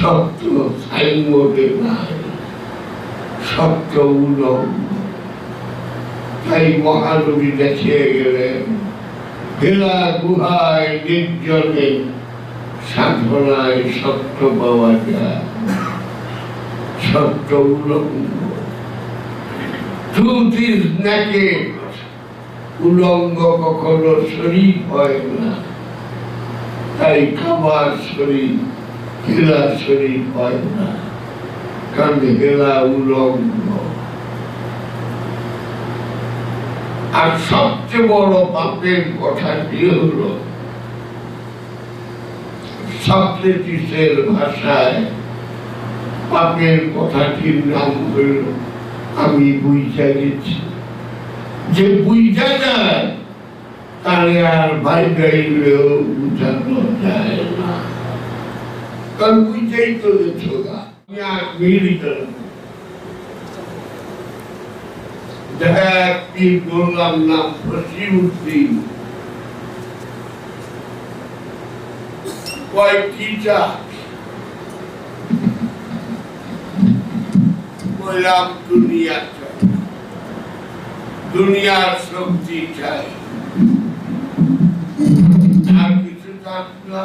সত্য সাইনবোর্ডে নাই তাই মহানবী দেখিয়ে গেলেন গুহায় নির্জনে সাধনায় পাওয়া যায়। উলঙ্গ কখনো শরীর হয় না। তাই খাবার শরীর হেলা শরীর হয় না কারণ উলঙ্গ আর সবচেয়ে বড় পাপের কথাটি হলো সক্রেটিসের ভাষায় পাপের কথাটির নাম হল আমি বুঝা গেছি যে বুঝা যায় তাহলে আর ভাই বুঝানো যায় না কারণ বুঝেই তো গেছো না আমি আর মিলিত দেখ কি বললাম নাম ফসিউদ্দিন কয়েকটি চা বললাম দুনিয়া চাই দুনিয়ার শক্তি চাই আর কিছু থাকলা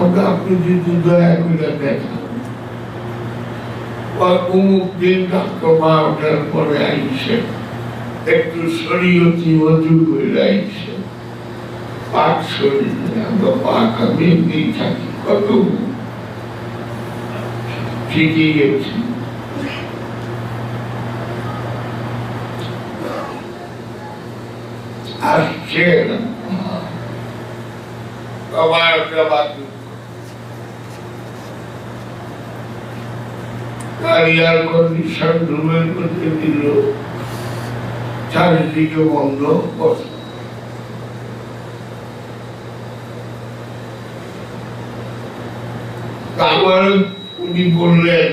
আমরা আপনি যদি দয়া করে অমুক দিন পরে আইসে, একটু শরীয়তি মজু করে আইসে, পাক আমরা পাক আমি এমনি থাকি। কত? ঠিকই গেছি। আসছে বারোটা এয়ার কন্ডিশন রুমের মধ্যে দিল। চারিদিকে বন্ধ আমার উনি বললেন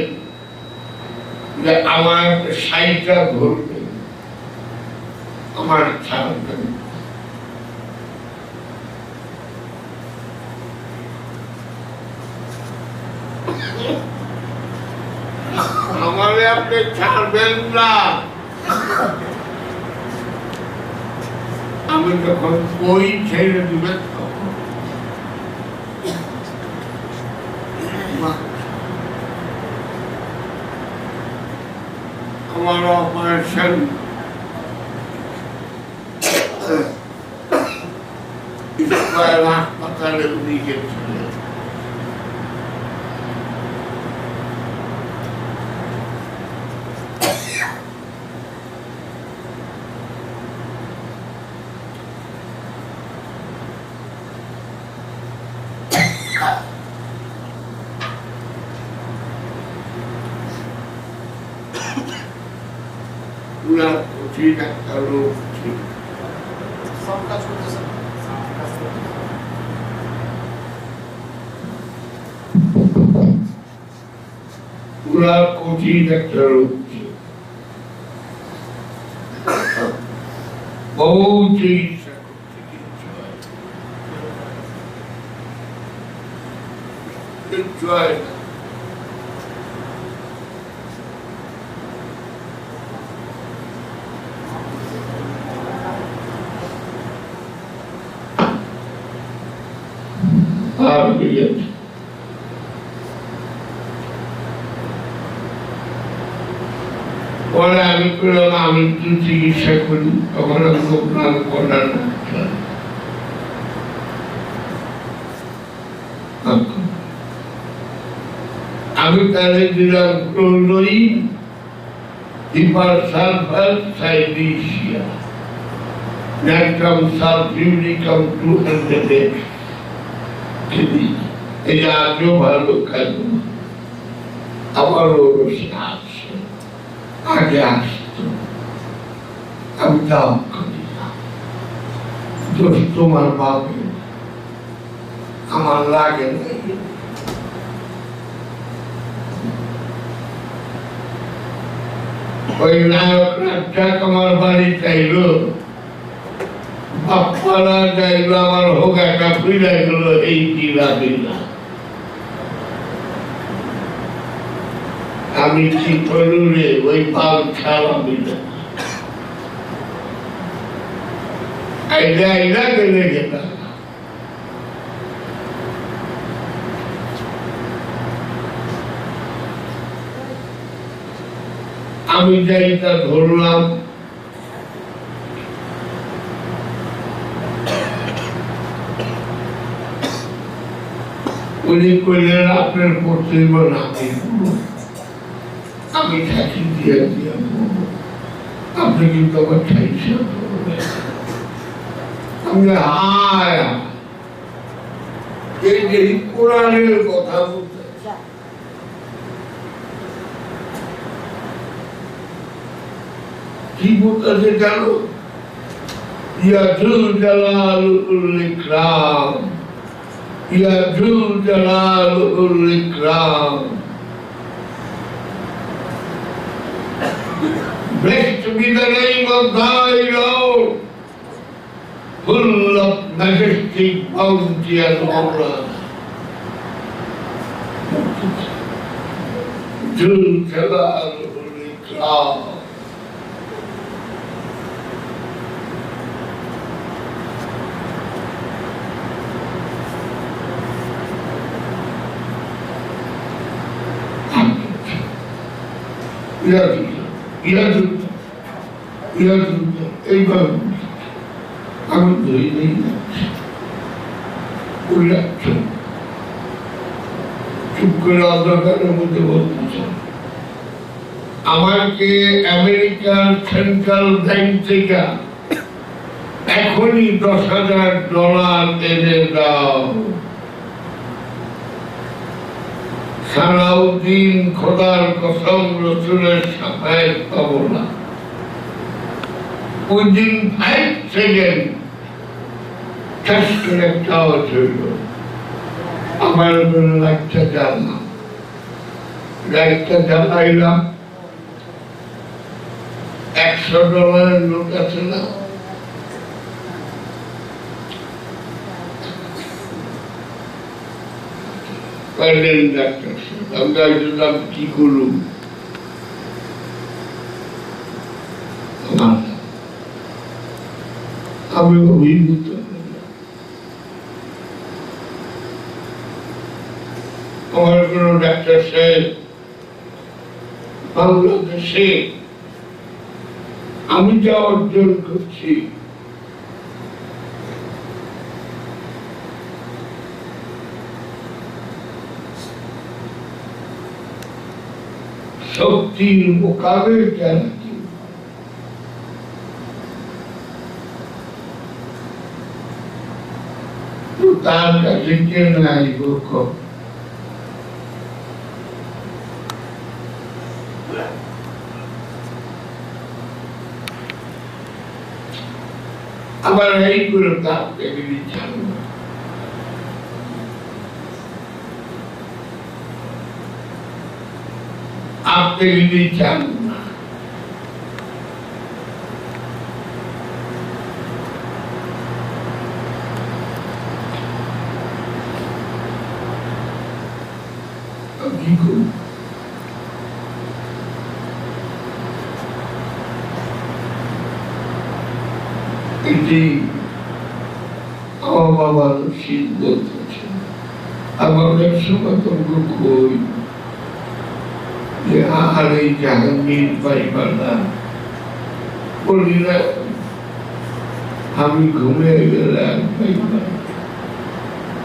যে, আমার সাইটা ধরবেন আমার ছাড়বেন আমারে আপনি ছাড়বেন না। আমি যখন বই ছেড়ে দিবেন আমার অপারেশন হাসপাতালে উনি গেছিলেন পুরা কঠিন একটা রোগ ছিল সব কাজ করতেছেন পুরা কঠিন একটা রোগ ছিল বহু চিকিৎসা করতে কিচ্ছু হয় না। কিচ্ছু হয় না। পার হয়ে গেছে পরে আমি করলাম আমি একটু চিকিৎসা করি তখন আমি করার আমি তাহলে দিলাম ক্লোরোইন হিপার সালফার সাইডিসিয়া ন্যাট্রাম সালফিউরিকাম টু হান্ড্রেড এই যে আজও ভালো আগে আসতো করি দোষ তোমার বাপের আমার লাগে, ওই নায়ক রাজ্জাক আমার বাড়ি চাইলো বাপ্পারা চাইলো, আমার একটা ফিরে গেল এই জিলা দিলা আমি কি করলু ওই পাল ছাড়া দিলা আমি যাই তা ধরলাম। উনি কইলেন, আপনার কর্তব্য না আমি আমি থাকি দিয়ে দিয়ে আপনি কিন্তু আমার ঠাইছে আমি হায়। এই যে কোরআনের কথা বলতে। কি বলতেছে জানো? ইয়াজুল জালালুল ইকরাম। ইয়াজুল জালালুল ইকরাম। Blessed be the name of thy Lord, full of majestic bounty and honor. Dul Jalalul Ikram. Yazık, yazık, yazık, eyvallah. নেই উল্লাচ্ছ চুপ করে অন্ধকারের মধ্যে বলতেছে আমাকে আমেরিকার সেন্ট্রাল ব্যাংক থেকে এখনই দশ হাজার ডলার এনে দাও। সালাউদ্দিন খোদার কসম রসুলের সাফায়ের পাবো না। উইদিন ফাইভ সেকেন্ড ঠাস করে একটা আওয়াজ আমার উপরে লাইটটা জ্বাললাম লাইটটা জ্বালাইলাম একশো ডলারের নোট আছে না। পারলেন ডাক্তার আমরা একজন কি করুন আমি অভিভূত আমার কোন বাংলাদেশে আমি যা অর্জন করছি, শক্তির মোকাবেল জানা কি তো তার কাছে কে নাই গোখ আবার এই করে তার থেকে দিচ্ছেন আপনি যদি চান না তো কি করব এটি আমার বাবার সিদ্ধান্ত ছিল আমার অনেক সময় তো কই যে আর এই জাহাঙ্গীর পাইবার না বলি না আমি ঘুমিয়ে গেলে আর পাইবা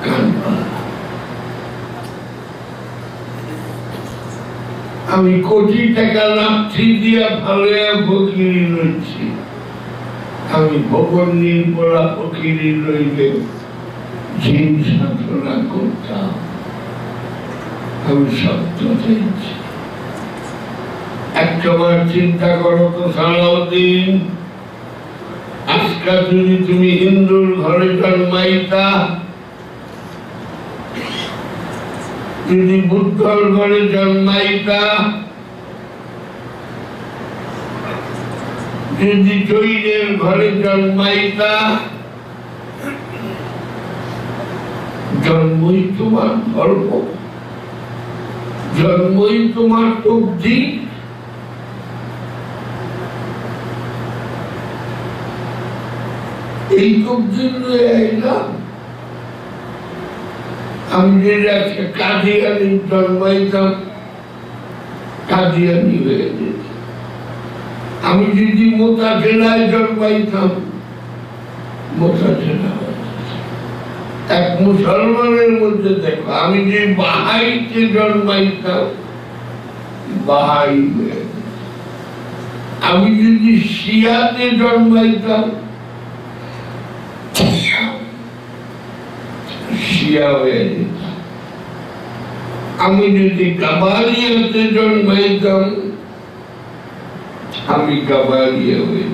কান্না আমি কোটি টাকা লাভছি দিয়া ভালো ফকিরি রয়েছি আমি ভবন নির্মলা ফকিরি রইলে ঝিন সাধনা করতাম। আমি সত্য চাইছি। একটাবার চিন্তা করো তো সালাউদ্দিন। আজকাল যদি তুমি হিন্দুর ঘরে জন্মাইতা, যদি বুদ্ধর ঘরে জন্মাইতা, যদি জৈনের ঘরে জন্মাইতা, জন্মই তোমার ধর্ম, জন্মই তোমার তবজি এই তবজি লয়ে আইলাম আমি আজকে কাদিয়ানি জন্মাইতাম কাদিয়ানি হয়ে যেত আমি যদি মোতা জেলায় জন্মাইতাম মোতা জেলা এক মুসলমানের মধ্যে দেখো, আমি যে বাহাইতে জন্মাইতাম, বাহাই আমি যদি শিয়াতে জন্মাইতাম শিয়া হয়ে যেতাম আমি যদি কাবালিয়াতে জন্মাইতাম, আমি কাবালিয়া হয়ে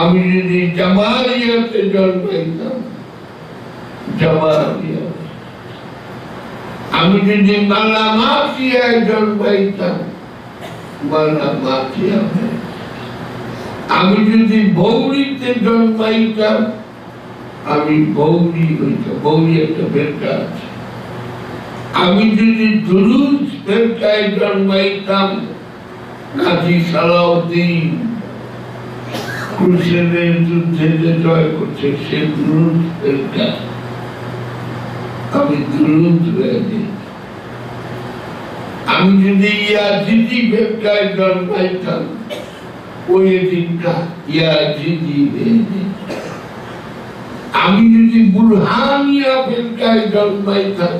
আমি যদি জামালিয়াতে জন্মাইতাম, জামালিয়া আমি যদি মালা মাফিয়ায় জন্মাইতাম মালা মাফিয়া হয়ে। আমি যদি বৌরিতে জন্মাইতাম আমি বৌরি হইতাম বৌরি একটা বেটা আছে আমি যদি দুরুদ বেটায় জন্মাইতাম, কাজী সালাউদ্দিন ক্রুসেডের যুদ্ধে যে জয় করছে, সে দুরুদ বেটা আমি হয়ে যেতাম। আমি যদি ইয়াজিদি বেটায় জন্মাইতাম, ওই দিনটা ইয়াজিদি হয়ে যেতাম। আমি যদি বুরহানিয়া ফেরকায় জন্মাইতাম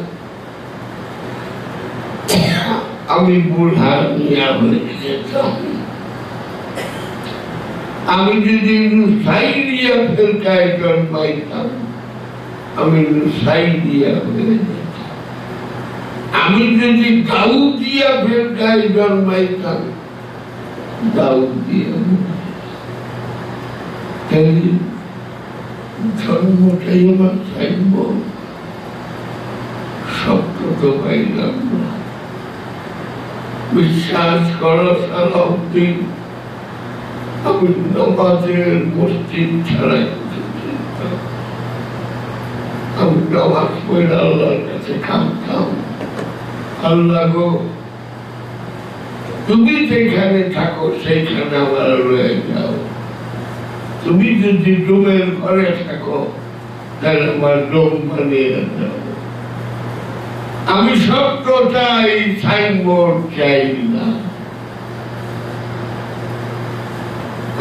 আমি বুরহানিয়া হয়ে যেতাম আমি যদি নুসাইরিয়া ফেরকায় জন্মাইতাম আমি নুসাইরিয়া হয়ে যেতাম আমি যদি দাউদিয়া ফেরকায় জন্মাইতাম দাউদিয়া হয়ে যেতাম। ধর্মটাই আমার সত্য তো পাইলাম বিশ্বাস করো সালাউদ্দিন আমি নমাজের মসজিদ ছাড়াই আমি নামাজ পড়ে আল্লাহর কাছে কাঁদতাম আল্লাহ গো তুমি যেখানে থাকো সেইখানে আমার রয়ে যাও। তুমি যদি ডোমের ঘরে থাকো তাহলে আমার ডোম বানিয়ে দাও আমি সত্য চাই সাইনবোর্ড চাই না।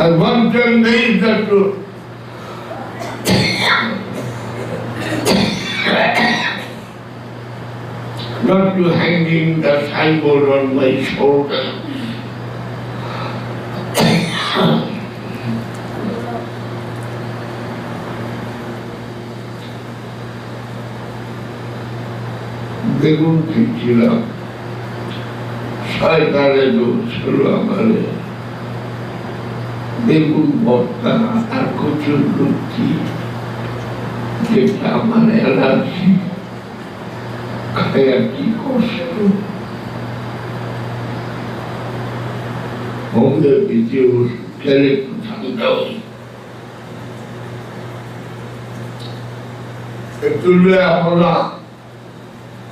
আর বঞ্চন নেই দেখো Not you hanging the signboard on my shoulder. বেগুন কিনছিলাম শয়তানে হলো আমারে। বেগুন ভর্তা আর কচুর লুচি যেটা আমার অ্যালার্জি খায়া কি কষ্ট? একটু ঠান্ডা হয়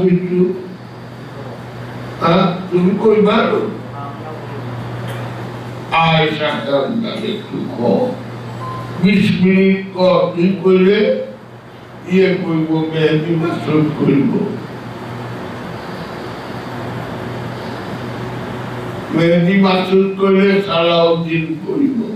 কিন্তু হ্যাঁ তুমি বিশ মিনিট ই করলে ইয়ে করব, মেহেদি মাসুদ করব। মেহেদি মাসুদ করলে সালাউদ্দিন করব।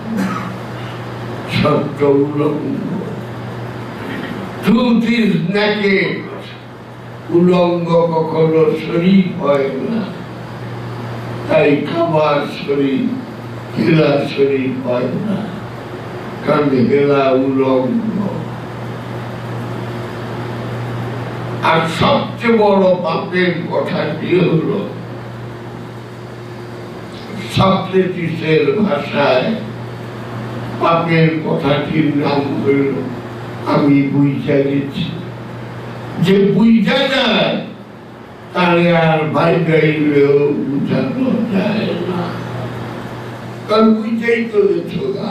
সত্য উলঙ্গ ট্রুথ ইজ উলঙ্গ কখনো শরীর হয় না তাই খাবার শরীর হেলা শরীর হয় না কারণ হেলা উলঙ্গ আর সবচেয়ে বড় পাপের কথাটি হলো সক্রেটিসের ভাষায় পাপের কথাটির নাম হইল আমি বুঝা গেছি যে বুঝা যায় তাহলে আর ভাই গাইলেও বুঝানো যায় না। কারণ বুঝাই তো গা